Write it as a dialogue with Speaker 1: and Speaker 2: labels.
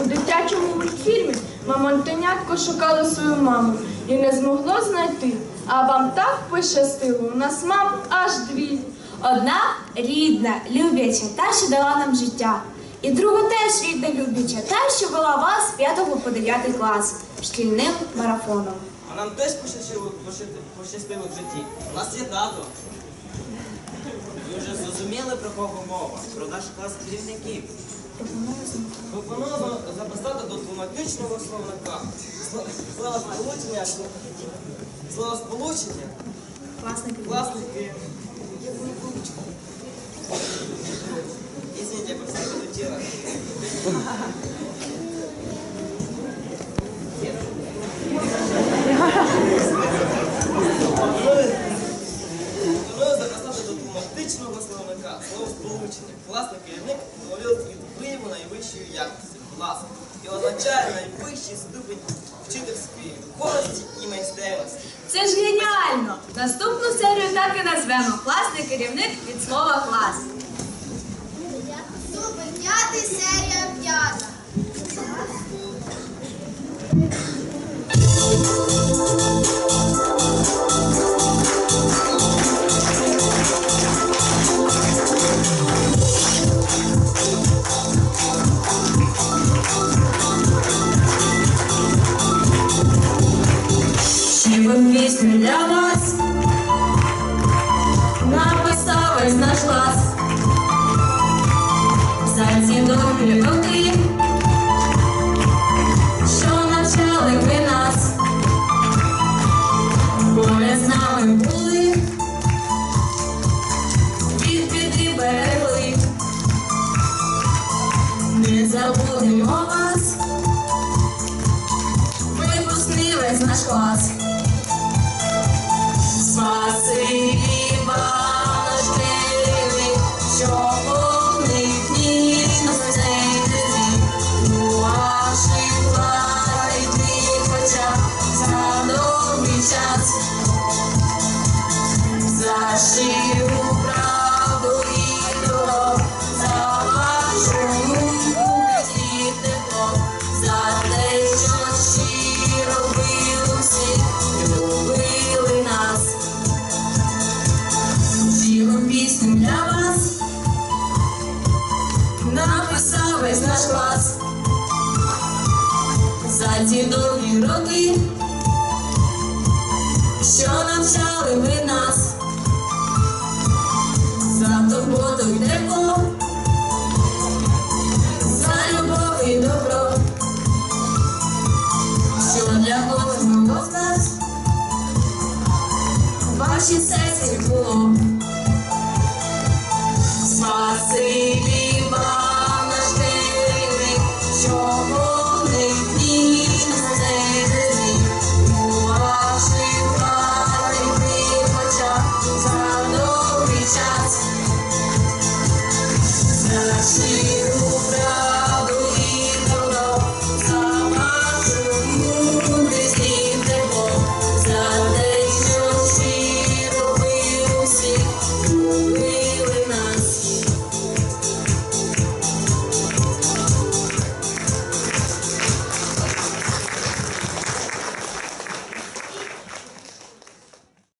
Speaker 1: У дитячому мультфільмі мамонтенятко шукало свою маму і не змогло знайти. А вам так пощастило, у нас мам аж дві.
Speaker 2: Одна рідна, любляча, та, що дала нам життя. І друга теж рідна, любляча, та, що вела вас з 5 по 9 клас шкільним марафоном.
Speaker 3: А нам теж пощастило, пощастило в житті. У нас є тато. Ви вже зрозуміли, про кого мова? Про наш клас керівників. Пропоную записати до двоматичного словника. Сло- Слово сполучення.
Speaker 2: власники.
Speaker 3: Класники. Извините, я просто словника. Слово сполучення. Класний керівник говорив від впливу найвищої якості. Класний. І означає найвищий ступень вчительської духовності і майстерності.
Speaker 2: Це ж геніально! Наступну серію так і назвемо Класний керівник від слова клас.
Speaker 4: Супер, п'ятий серія п'ята.
Speaker 2: Для вас написав весь наш клас. За ці довгі роки, що навчали ви нас, поряд з нами були, від біди берегли, не забудемо вас, випускний весь наш клас. на ті довгі роки, що навчали ми нас за турботою йде.